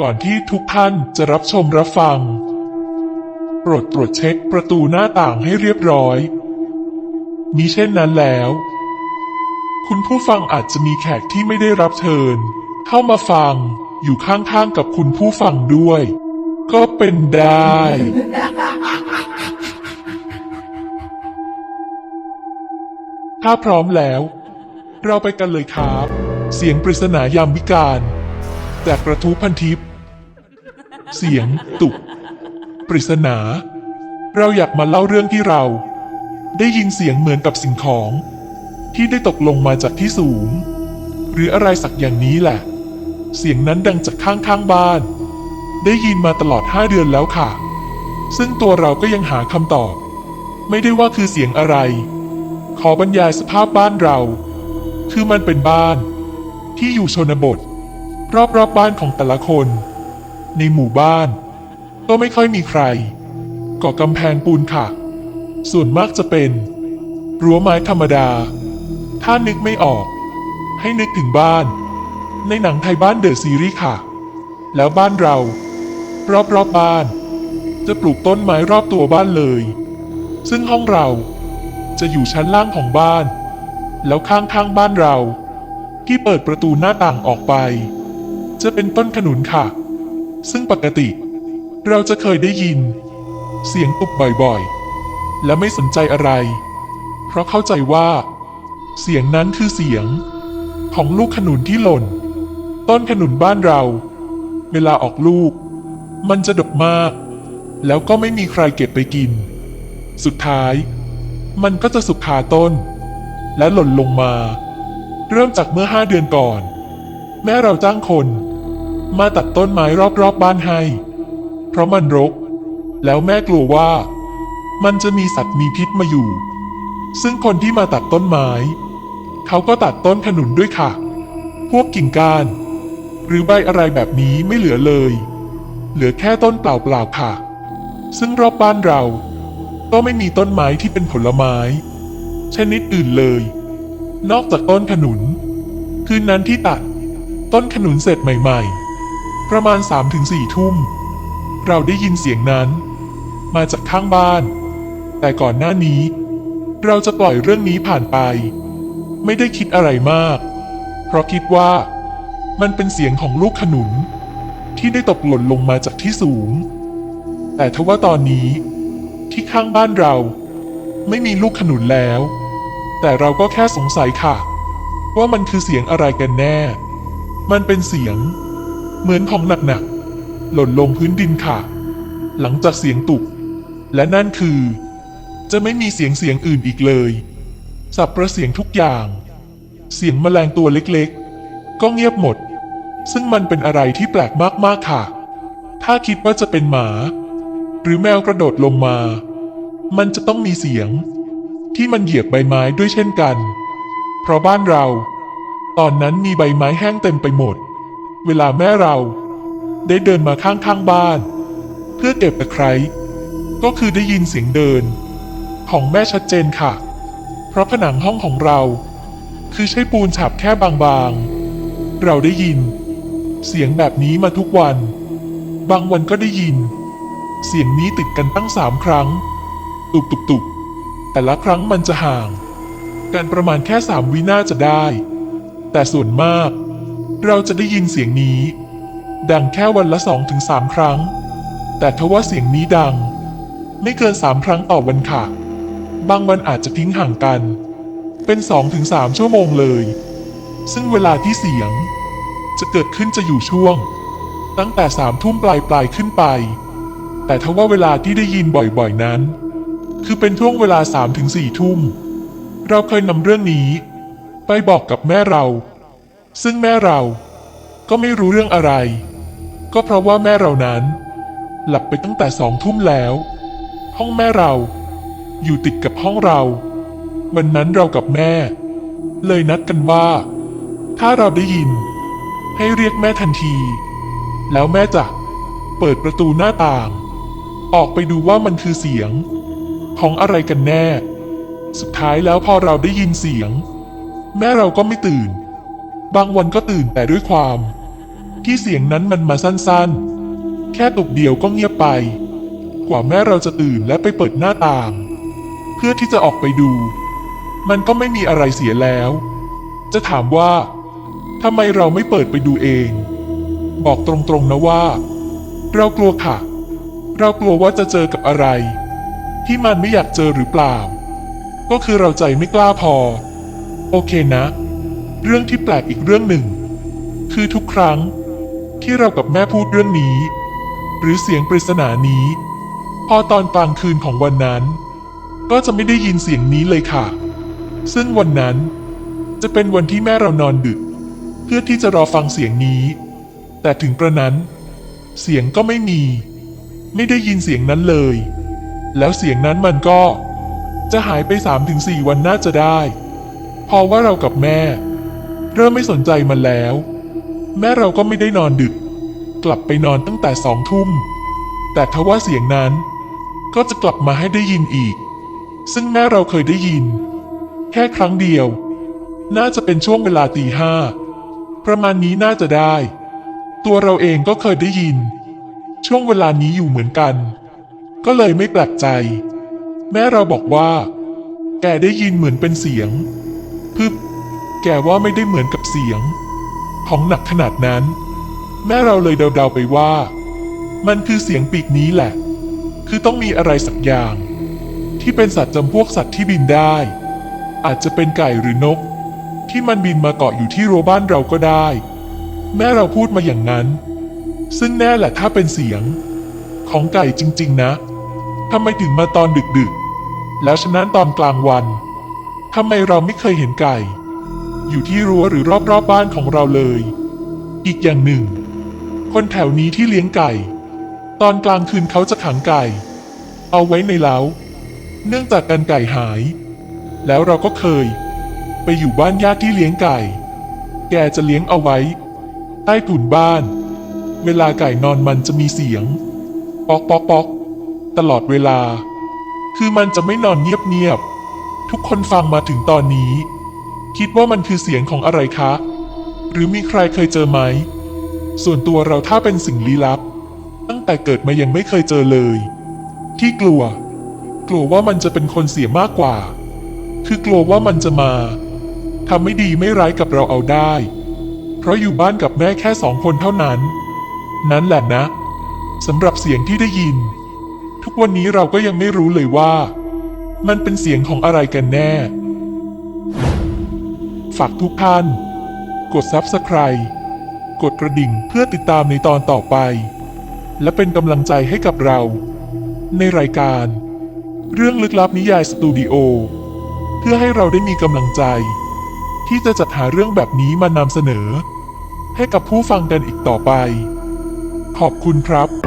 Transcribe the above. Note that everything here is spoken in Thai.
ก่อนที่ทุกท่านจะรับชมรับฟัง โปรดตรวจเช็คประตูหน้าต่างให้เรียบร้อย มิเช่นนั้นแล้ว คุณผู้ฟังอาจจะมีแขกที่ไม่ได้รับเชิญ เข้ามาฟังอยู่ข้างๆกับคุณผู้ฟังด้วย ก็เป็นได้ ถ้าพร้อมแล้ว เราไปกันเลยครับ เสียงปริศนายามวิการจากกระทู้พันทิป เสียง ตุก ปริศนา เราอยากมาเล่าเรื่องที่เรา ได้ยินเสียงเหมือนกับสิ่งของ ที่ได้ตกลงมาจากที่สูง หรืออะไรสักอย่างนี้แหละ เสียงนั้นดังจากข้างๆบ้าน ได้ยินมาตลอดห้าเดือนแล้วค่ะ ซึ่งตัวเราก็ยังหาคำตอบ ไม่ได้ว่าคือเสียงอะไร ขอบรรยายสภาพบ้านเรา คือมันเป็นบ้าน ที่อยู่ชนบท รอบๆบบ้านของแต่ละคน ในหมู่บ้าน ก็ไม่ค่อยมีใครก่อกำแพงปูนค่ะ ส่วนมากจะเป็นรั้วไม้ธรรมดา ถ้านึกไม่ออก ให้นึกถึงบ้าน ในหนังไทยบ้านเดอะซีรีส์ค่ะ แล้วบ้านเรา รอบๆบบ้าน จะปลูกต้นไม้รอบตัวบ้านเลย ซึ่งห้องเราจะอยู่ชั้นล่างของบ้าน แล้วข้างๆบ้านเรา ที่เปิดประตูหน้าต่างออกไป จะเป็นต้นขนุนค่ะ ซึ่งปกติ เราจะเคยได้ยิน เสียงตุบบ่อยๆ และไม่สนใจอะไร เพราะเข้าใจว่า เสียงนั้นคือเสียง ของลูกขนุนที่หล่น ต้นขนุนบ้านเรา เวลาออกลูก มันจะดกมาก แล้วก็ไม่มีใครเก็บไปกิน สุดท้าย มันก็จะสุกคาต้น และหล่นลงมา เริ่มจากเมื่อห้าเดือนก่อน แม่เราจ้างคน มาตัดต้นไม้รอบๆบบ้านให้ เพราะมันรก แล้วแม่กลัวว่า มันจะมีสัตว์มีพิษมาอยู่ ซึ่งคนที่มาตัดต้นไม้ เขาก็ตัดต้นขนุนด้วยค่ะ พวกกิ่งก้าน หรือใบอะไรแบบนี้ไม่เหลือเลย เหลือแค่ต้นเปล่าๆค่ะ ซึ่งรอบบ้านเรา ก็ไม่มีต้นไม้ที่เป็นผลไม้ ชนิดอื่นเลย นอกจากต้นขนุน คืนนั้นที่ตัด ต้นขนุนเสร็จใหม่ ๆ ประมาณ3-4ถึงทุ่ม เราได้ยินเสียงนั้น มาจากข้างบ้าน แต่ก่อนหน้านี้ เราจะปล่อยเรื่องนี้ผ่านไป ไม่ได้คิดอะไรมาก เพราะคิดว่า มันเป็นเสียงของลูกขนุน ที่ได้ตกหล่นลงมาจากที่สูง แต่ทว่าตอนนี้ ที่ข้างบ้านเรา ไม่มีลูกขนุนแล้ว แต่เราก็แค่สงสัยค่ะ ว่ามันคือเสียงอะไรกันแน่ มันเป็นเสียง เหมือนของหนักๆ หล่นลงพื้นดินค่ะ หลังจากเสียงตุก และนั่นคือ จะไม่มีเสียงเสียงอื่นอีกเลย สับประเสียงทุกอย่าง เสียงแมลงตัวเล็กๆ ก็เงียบหมด ซึ่งมันเป็นอะไรที่แปลกมากๆค่ะ ถ้าคิดว่าจะเป็นหมา หรือแมวกระโดดลงมา มันจะต้องมีเสียง ที่มันเหยียบใบไม้ด้วยเช่นกัน เพราะบ้านเรา ตอนนั้นมีใบไม้แห้งเต็มไปหมด เวลาแม่เราได้เดินมาข้างๆบ้าน เพื่อเก็บตะไคร้ก็คือได้ยินเสียงเดิน ของแม่ชัดเจนค่ะ เพราะผนังห้องของเรา คือใช้ปูนฉาบแค่บางๆ เราได้ยิน เสียงแบบนี้มาทุกวัน บางวันก็ได้ยิน เสียงนี้ติดกันตั้งสามครั้ง ตุบตุบตุบแต่ละครั้งมันจะห่าง กันประมาณแค่สามวินาจะได้ แต่ส่วนมาก เราจะได้ยินเสียงนี้ ดังแค่วันละสองถึงสามครั้ง แต่ทว่าเสียงนี้ดัง ไม่เกินสามครั้งต่อวันค่ะ บางวันอาจจะทิ้งห่างกัน เป็นสองถึงสามชั่วโมงเลย ซึ่งเวลาที่เสียง จะเกิดขึ้นจะอยู่ช่วง ตั้งแต่สามทุ่มปลายปลายขึ้นไป แต่ทว่าเวลาที่ได้ยินบ่อยๆนั้น คือเป็นช่วงเวลาสามถึงสี่ทุ่มเราเคยนำเรื่องนี้ ไปบอกกับแม่เรา ซึ่งแม่เราก็ไม่รู้เรื่องอะไร ก็เพราะว่าแม่เรานั้น หลับไปตั้งแต่สองทุ่มแล้ว ห้องแม่เราอยู่ติดกับห้องเรา วันนั้นเรากับแม่ เลยนัดกันว่า ถ้าเราได้ยิน ให้เรียกแม่ทันที แล้วแม่จะเปิดประตูหน้าต่าง ออกไปดูว่ามันคือเสียง ของอะไรกันแน่ สุดท้ายแล้วพอเราได้ยินเสียง แม่เราก็ไม่ตื่น บางวันก็ตื่นแต่ด้วยความ ที่เสียงนั้นมันมาสั้นๆ แค่ตกเดียวก็เงียบไป กว่าแม่เราจะตื่นและไปเปิดหน้าต่าง เพื่อที่จะออกไปดู มันก็ไม่มีอะไรเสียแล้ว จะถามว่าทำไมเราไม่เปิดไปดูเอง บอกตรงๆนะว่า เรากลัวค่ะ เรากลัวว่าจะเจอกับอะไร ที่มันไม่อยากเจอหรือเปล่า ก็คือเราใจไม่กล้าพอ โอเคนะ เรื่องที่แปลกอีกเรื่องหนึ่ง คือทุกครั้งที่เรากับแม่พูดเรื่องนี้ หรือเสียงปริศนานี้ พอตอนกลางคืนของวันนั้น ก็จะไม่ได้ยินเสียงนี้เลยค่ะ ซึ่งวันนั้นจะเป็นวันที่แม่เรานอนดึก เพื่อที่จะรอฟังเสียงนี้ แต่ถึงกระนั้น เสียงก็ไม่มี ไม่ได้ยินเสียงนั้นเลย แล้วเสียงนั้นมันก็จะหายไป3-4วันน่าจะได้ พอว่าเรากับแม่ เริ่มไม่สนใจมันแล้ว แม่เราก็ไม่ได้นอนดึก กลับไปนอนตั้งแต่สองทุ่ม แต่ทว่าเสียงนั้น ก็จะกลับมาให้ได้ยินอีก ซึ่งแม่เราเคยได้ยิน แค่ครั้งเดียว น่าจะเป็นช่วงเวลาตีห้าประมาณนี้น่าจะได้ ตัวเราเองก็เคยได้ยิน ช่วงเวลานี้อยู่เหมือนกัน ก็เลยไม่แปลกใจ แม่เราบอกว่า แกได้ยินเหมือนเป็นเสียงพึบ แกว่าไม่ได้เหมือนกับเสียง ของหนักขนาดนั้น แม่เราเลยเดาๆไปว่า มันคือเสียงปีกนี้แหละ คือต้องมีอะไรสักอย่าง ที่เป็นสัตว์จำพวกสัตว์ที่บินได้ อาจจะเป็นไก่หรือนก ที่มันบินมาเกาะอยู่ที่รั้วบ้านเราก็ได้ แม่เราพูดมาอย่างนั้น ซึ่งแน่แหละถ้าเป็นเสียง ของไก่จริง ๆ นะทำไมถึงมาตอนดึกๆ แล้วฉะนั้นตอนกลางวันทำไมเราไม่เคยเห็นไก่ อยู่ที่รั้วหรือรอบๆบบ้านของเราเลย อีกอย่างหนึ่ง คนแถวนี้ที่เลี้ยงไก่ ตอนกลางคืนเขาจะขังไก่ เอาไว้ในเล้า เนื่องจากกันไก่หาย แล้วเราก็เคย ไปอยู่บ้านญาติที่เลี้ยงไก่ แกจะเลี้ยงเอาไว้ ใต้ถุนบ้าน เวลาไก่นอนมันจะมีเสียง ปอกปอกปอกตลอดเวลา คือมันจะไม่นอนเงียบๆทุกคนฟังมาถึงตอนนี้ คิดว่ามันคือเสียงของอะไรคะ หรือมีใครเคยเจอไหม ส่วนตัวเราถ้าเป็นสิ่งลี้ลับ ตั้งแต่เกิดมายังไม่เคยเจอเลย ที่กลัว กลัวว่ามันจะเป็นคนเสียมากกว่า คือกลัวว่ามันจะมาทำไม่ดีไม่ร้ายกับเราเอาได้ เพราะอยู่บ้านกับแม่แค่สองคนเท่านั้น นั้นแหละนะสำหรับเสียงที่ได้ยิน ทุกวันนี้เราก็ยังไม่รู้เลยว่า มันเป็นเสียงของอะไรกันแน่ ฝากทุกท่าน กด Subscribe กดกระดิ่งเพื่อติดตามในตอนต่อไป และเป็นกำลังใจให้กับเรา ในรายการ เรื่องลึกลับนิยายสตูดิโอเพื่อให้เราได้มีกำลังใจ ที่จะจัดหาเรื่องแบบนี้มานำเสนอ ให้กับผู้ฟังกันอีกต่อไป ขอบคุณครับ